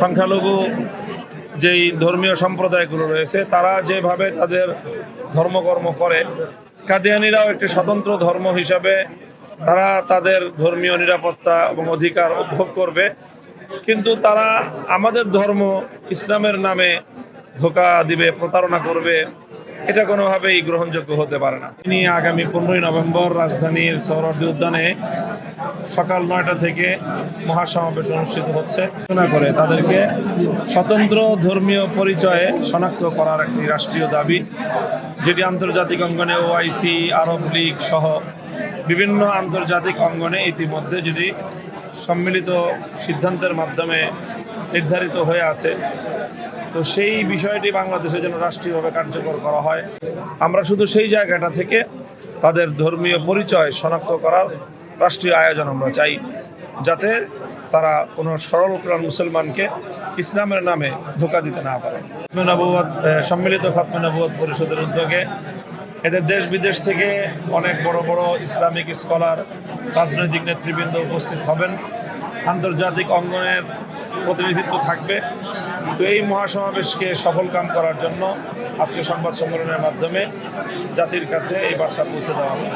সংখ্যালঘু যেই ধর্মীয় সম্প্রদায়গুলো রয়েছে, তারা যেভাবে তাদের ধর্মকর্ম করে, কাদিয়ানিরাও একটি স্বতন্ত্র ধর্ম হিসাবে তারা তাদের ধর্মীয় নিরাপত্তা এবং অধিকার উপভোগ করবে। কিন্তু তারা আমাদের ধর্ম ইসলামের নামে ধোকা দিবে, প্রতারণা করবে, এটা কোনোভাবেই গ্রহণযোগ্য হতে পারে না। তিনি আগামী পনেরোই নভেম্বর রাজধানীর সৌরদী উদ্যানে সকাল নয়টা থেকে মহাসমাবেশ অনুষ্ঠিত হচ্ছে। করে তাদেরকে স্বতন্ত্র ধর্মীয় পরিচয়ে শনাক্ত করার একটি রাষ্ট্রীয় দাবি, যেটি আন্তর্জাতিক অঙ্গনে ওআইসি আরব লীগ সহ বিভিন্ন আন্তর্জাতিক অঙ্গনে ইতিমধ্যে যেটি সম্মিলিত সিদ্ধান্তের মাধ্যমে নির্ধারিত হয়ে আছে। তো সেই বিষয়টি বাংলাদেশে যেন রাষ্ট্রীয়ভাবে কার্যকর করা হয়। আমরা শুধু সেই জায়গাটা থেকে তাদের ধর্মীয় পরিচয় শনাক্ত করার রাষ্ট্রীয় আয়োজন আমরা চাই যাতে তারা কোনো সরল প্রাণ মুসলমানকে ইসলামের নামে ধোকা দিতে না পারে। আহ, সম্মিলিত খাতমে নবুয়ত পরিষদের উদ্যোগে এদের দেশ বিদেশ থেকে অনেক বড় বড় ইসলামিক স্কলার রাজনৈতিক নেতৃবৃন্দ উপস্থিত হবেন। আন্তর্জাতিক অঙ্গনের প্রতিনিধিত্ব থাকবে। তো এই মহাসমাবেশকে সফল কাম করার জন্য আজকে সংবাদ সম্মেলনের মাধ্যমে জাতির কাছে এই বার্তা পৌঁছে দেওয়া হবে।